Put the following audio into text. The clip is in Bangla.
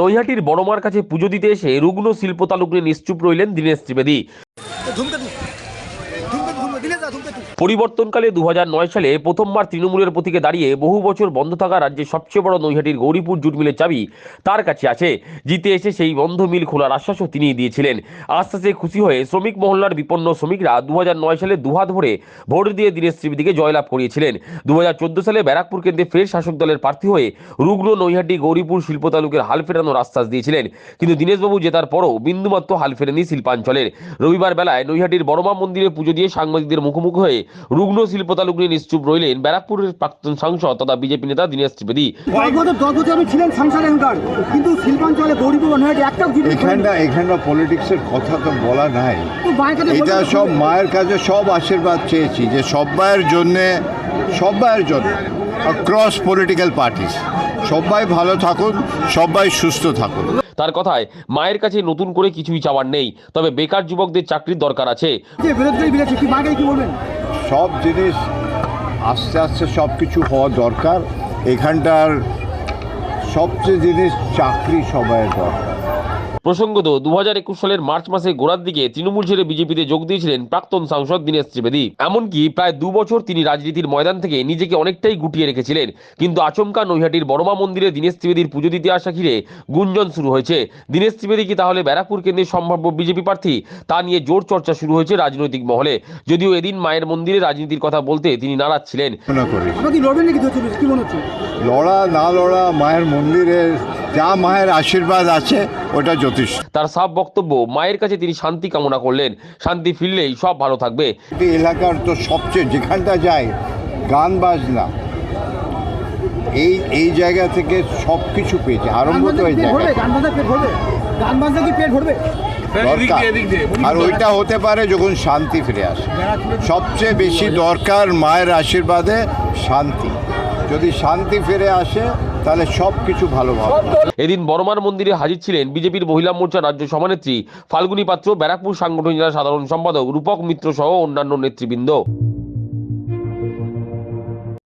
নৈহাটির বড়মার কাছে পুজো দিতে এসে রুগ্ন শিল্প তালুকে নিশ্চুপ রইলেন দীনেশ ত্রিবেদী। পরিবর্তনকালে দু হাজার নয় সালে প্রথমবার তৃণমূলের প্রতীকে দাঁড়িয়ে বহু বছর বন্ধ থাকা রাজ্যের সবচেয়ে বড় নৈহাটির গৌরীপুর জুট মিলের চাবি তার কাছে আছে। জিতে এসে সেই বন্ধ মিল খোলার আশ্বাসও তিনি দিয়েছিলেন। আশ্বাসে খুশি হয়ে শ্রমিক মহল্লার বিপন্ন শ্রমিকরা দুহাজার নয় সালে দুহাত ভরে ভোট দিয়ে দীনেশ ত্রিবেদীকে জয়লাভ করিয়েছিলেন। দু হাজার চোদ্দ সালে ব্যারাকপুর কেন্দ্রে ফের শাসক দলের প্রার্থী হয়ে রুগ্ন নৈহাটি গৌরীপুর শিল্প তালুকের হাল ফেরানোর আশ্বাস দিয়েছিলেন। কিন্তু দীনেশবাবু জেতার পরও বিন্দুমাত্র হাল ফেরেনি শিল্পাঞ্চলের। রবিবার বেলায় নৈহাটির বড়মা মন্দিরে পুজো দিয়ে সাংবাদিকদের মুখোমুখি হয়ে রুগ্ন শিল্প তালুক নিয়ে নিশ্চুপ রইলেন ব্যারাকপুরের প্রাক্তন সাংসদ তথা বিজেপি নেতা দীনেশ ত্রিবেদী। আমি ছিলেন সংসার এখানকার কিন্তু শিল্পাঞ্চলে গরিব এখানটা এখানটা পলিটিক্সের কথা তো বলা নাই। এটা সব মায়ের কাছে সব আশীর্বাদ চেয়েছি যে সবাইয়ের জন্যে সবাইয়ের জন্য ক্রস পলিটিক্যাল পার্টিস সবাই ভালো থাকুন সবাই সুস্থ থাকুন। তার কথায় মায়ের কাছে নতুন করে কিছুই চাওয়ার নেই তবে বেকার যুবকদের চাকরির দরকার আছে। সব জিনিস আস্তে আস্তে সব কিছু হওয়া দরকার। এখানটার সবচেয়ে জিনিস চাকরি সবাই দরকার। প্রসঙ্গত দু হাজার একুশ সালের মার্চ মাসে গোড়ার দিকে তৃণমূল ছেড়ে বিজেপিতে যোগ দিয়েছিলেন প্রাক্তন সাংসদ দীনেশ ত্রিবেদী। এমনকি প্রায় দু বছর তিনি রাজনীতির ময়দান থেকে নিজেকে অনেকটাই গুটিয়ে রেখেছিলেন। কিন্তু আচমকা নৈহাটির বড়মা মন্দিরে দীনেশ ত্রিবেদীর পুজো দিতে আসা ঘিরে গুঞ্জন শুরু হয়েছে। দীনেশ ত্রিবেদী কি তাহলে ব্যারাকপুর কেন্দ্রের সম্ভাব্য বিজেপি প্রার্থী? তা নিয়ে জোর চর্চা শুরু হয়েছে রাজনৈতিক মহলে। যদিও এদিন মায়ের মন্দিরে রাজনীতির কথা বলতে তিনি নারাজ ছিলেন। লড়া না লড়া মায়ের মন্দিরে যা মায়ের আশীর্বাদ আছে ওটা যথেষ্ট তার সাফ বক্তব্য মায়ের কাছে তিনি শান্তি কামনা করলেন। শান্তি ফিরলেই সব ভালো থাকবে। এই এলাকার তো সবচেয়ে যেখানটা যায় গান বাজনা এই এই জায়গা থেকে সব কিছু পেয়েছে আরম্ভ তো এই জায়গা। গান বাজা পেট ভরবে? গান বাজা কি পেট ভরবে? দরকার। আর ওইটা হতে পারে যখন শান্তি ফিরে আসে। সবচেয়ে বেশি দরকার মায়ের আশীর্বাদে শান্তি। যদি শান্তি ফিরে আসে তাহলে ভালোভাবে এদিন বর্মার মন্দিরে হাজির ছিলেন বিজেপির মহিলা মোর্চা রাজ্য সভানেত্রী, ফাল্গুনী পাত্র, ব্যারাকপুর সাংগঠনিক জেলা সাধারণ সম্পাদক রূপক মিত্র সহ অন্যান্য নেতৃবৃন্দ।